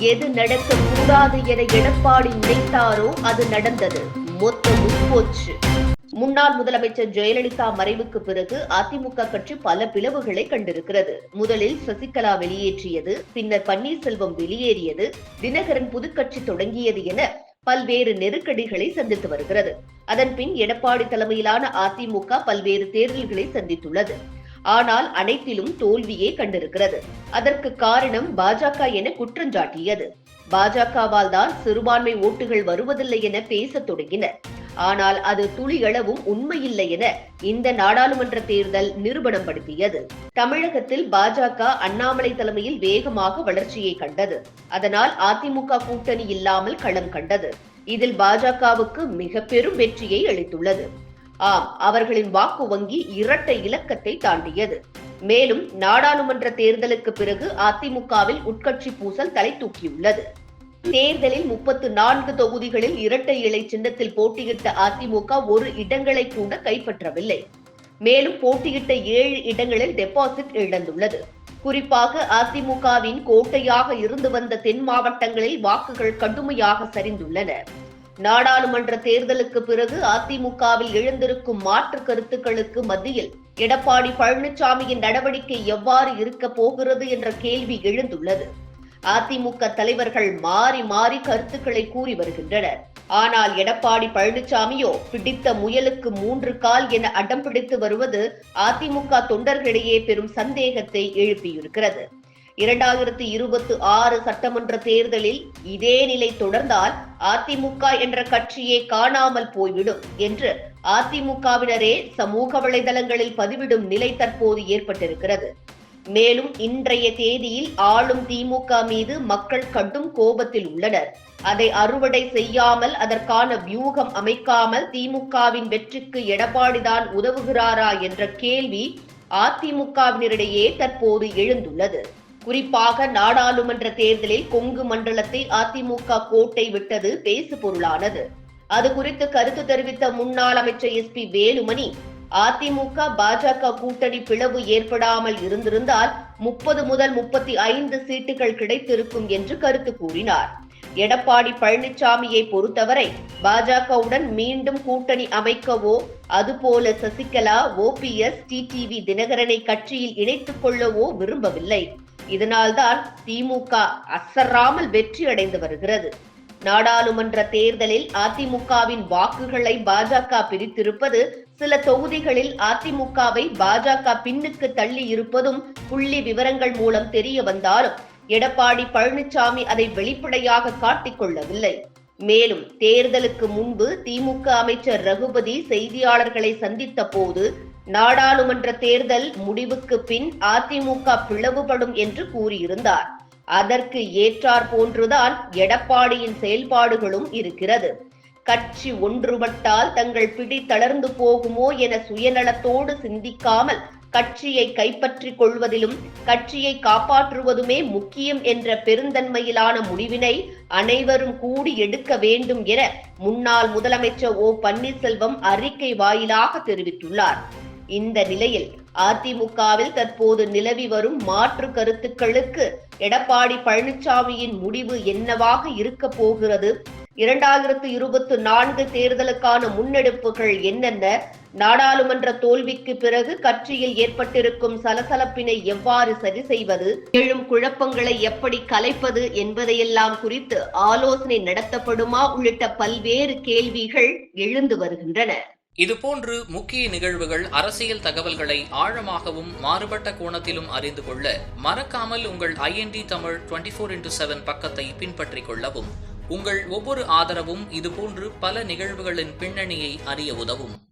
எது நடக்கக்கூடாது என எடப்பாடி நினைத்தாரோ அது நடந்தது. மொத்தமும் போச்சு. முன்னாள் முதலமைச்சர் ஜெயலலிதா மறைவுக்கு பிறகு அதிமுக கட்சி பல பிளவுகளை கண்டிருக்கிறது. முதலில் சசிகலா வெளியேற்றியது பின்னர் பன்னீர்செல்வம் வெளியேறியது தினகரன் புதுக்கட்சி தொடங்கியது என பல்வேறு நெருக்கடிகளை சந்தித்து வருகிறது. அதன் பின் எடப்பாடி தலைமையிலான அதிமுக பல்வேறு தேர்தல்களை சந்தித்துள்ளது. ஆனால் அனைத்திலும் தோல்வியே கண்டிருக்கிறது. அதற்கு காரணம் பாஜக என குற்றஞ்சாட்டியது பாஜகவால் தான் சிறுபான்மை ஓட்டுகள் வருவதில்லை என பேசத் தொடங்கினர். ஆனால் அது துளியளவும் உண்மையில்லை என இந்த நாடாளுமன்ற தேர்தல் நிரூபணம் படுத்தியது. தமிழகத்தில் பாஜக அண்ணாமலை தலைமையில் வேகமாக வளர்ச்சியை கண்டது. அதனால் அதிமுக கூட்டணி இல்லாமல் களம் கண்டது. இதில் பாஜகவுக்கு மிக பெரும் வெற்றியை அளித்துள்ளது. ஆம் அவர்களின் வாக்கு வங்கி இரட்டை இலக்கத்தை தாண்டியது. மேலும் நாடாளுமன்ற தேர்தலுக்கு பிறகு அதிமுகவில் உட்கட்சி பூசல் தலை தூக்கியுள்ளது. தேர்தலில் முப்பத்து நான்கு தொகுதிகளில் இரட்டை இலை சின்னத்தில் போட்டியிட்ட அதிமுக ஒரு இடங்களை கூட கைப்பற்றவில்லை. மேலும் போட்டியிட்ட ஏழு இடங்களில் டெபாசிட் இழந்துள்ளது. குறிப்பாக அதிமுகவின் கோட்டையாக இருந்து வந்த தென் மாவட்டங்களில் வாக்குகள் கடுமையாக சரிந்துள்ளன. நாடாளுமன்ற தேர்தலுக்கு பிறகு அதிமுகவில் எழுந்திருக்கும் மாற்று கருத்துக்களுக்கு மத்தியில் எடப்பாடி பழனிசாமியின் நடவடிக்கை எவ்வாறு இருக்க போகிறது என்ற கேள்வி எழுந்துள்ளது. அதிமுக தலைவர்கள் மாறி மாறி கருத்துக்களை கூறி வருகின்றனர். ஆனால் எடப்பாடி பழனிசாமியோ பிடித்த முயலுக்கு மூன்று கால் என அடம் பிடித்து வருவது அதிமுக தொண்டர்களிடையே பெரும் சந்தேகத்தை எழுப்பியிருக்கிறது. இரண்டாயிரத்தி இருபத்தி ஆறு சட்டமன்ற தேர்தலில் இதே நிலை தொடர்ந்தால் அதிமுக என்ற கட்சியே காணாமல் போய்விடும் என்று அதிமுகவினரே சமூக வலைதளங்களில் பதிவிடும் நிலை தற்போது ஏற்பட்டிருக்கிறது. மேலும் இன்றைய தேதியில் ஆளும் திமுக மீது மக்கள் கடும் கோபத்தில் உள்ளனர். அதை அறுவடை செய்யாமல் அதற்கான வியூகம் அமைக்காமல் திமுகவின் வெற்றிக்கு எடப்பாடிதான் உதவுகிறாரா என்ற கேள்வி அதிமுகவினரிடையே தற்போது எழுந்துள்ளது. குறிப்பாக நாடாளுமன்ற தேர்தலில் கொங்கு மண்டலத்தை அதிமுக கோட்டை விட்டது பேசு பொருளானது. அது குறித்து கருத்து தெரிவித்த முன்னாள் அமைச்சர் எஸ் பி வேலுமணி அதிமுக பாஜக கூட்டணி பிளவு ஏற்படாமல் இருந்திருந்தால் முப்பது முதல் முப்பத்தி ஐந்து சீட்டுகள் கிடைத்திருக்கும் என்று கருத்து கூறினார். எடப்பாடி பழனிசாமியை பொறுத்தவரை பாஜகவுடன் மீண்டும் கூட்டணி அமைக்கவோ அதுபோல சசிகலா ஓபிஎஸ் டிடிவி தினகரனை கட்சியில் இணைத்துக் கொள்ளவோ விரும்பவில்லை. இதனால்தான் திமுக அசராமல் வெற்றி அடைந்து வருகிறது. நாடாளுமன்ற தேர்தலில் அதிமுகவின் வாக்குகளை பாஜக பிரித்திருப்பது சில தொகுதிகளில் அதிமுகவை பாஜக பின்னுக்கு தள்ளி இருப்பதும் புள்ளி விவரங்கள் மூலம் தெரிய வந்தாலும் எடப்பாடி பழனிசாமி அதை வெளிப்படையாக காட்டிக்கொள்ளவில்லை மேலும் தேர்தலுக்கு முன்பு திமுக அமைச்சர் ரகுபதி செய்தியாளர்களை சந்தித்த போது நாடாளுமன்ற தேர்தல் முடிவுக்கு பின் அதிமுக பிளவுபடும் என்று கூறியிருந்தார். அதற்கு ஏற்றார் போன்றுதான் எடப்பாடியின் செயல்பாடுகளும் இருக்கிறது. கட்சி ஒன்றுபட்டால் தங்கள் பிடி தளர்ந்து போகுமோ என சுயநலத்தோடு சிந்திக்காமல் கட்சியை கைப்பற்றிக் கொள்வதிலும் கட்சியை காப்பாற்றுவதுமே முக்கியம் என்ற பெருந்தன்மையிலான முடிவினை அனைவரும் கூடி எடுக்க வேண்டும் என முன்னாள் முதலமைச்சர் ஓ பன்னீர்செல்வம் அறிக்கை வாயிலாக தெரிவித்துள்ளார். இந்த நிலையில் அதிமுகவில் தற்போது நிலவி வரும் மாற்று கருத்துக்களுக்கு எடப்பாடி பழனிசாமியின் முடிவு என்னவாக இருக்க போகிறது? இரண்டாயிரத்து இருபத்தி நான்கு தேர்தலுக்கான முன்னெடுப்புகள் என்னென்ன? நாடாளுமன்ற தோல்விக்கு பிறகு கட்சியில் ஏற்பட்டிருக்கும் சலசலப்பினை எவ்வாறு சரி செய்வது? எழும் குழப்பங்களை எப்படி கலைப்பது என்பதையெல்லாம் குறித்து ஆலோசனை நடத்தப்படுமா? உள்ளிட்ட பல்வேறு கேள்விகள் எழுந்து வருகின்றன. இதுபோன்று முக்கிய நிகழ்வுகள் அரசியல் தகவல்களை ஆழமாகவும் மாறுபட்ட கோணத்திலும் அறிந்து கொள்ள மறக்காமல் உங்கள் IND Tamil twenty four into seven பக்கத்தை பின்பற்றிக் கொள்ளவும் உங்கள் ஒவ்வொரு ஆதரவும் இதுபோன்று பல நிகழ்வுகளின் பின்னணியை அறிய உதவும்.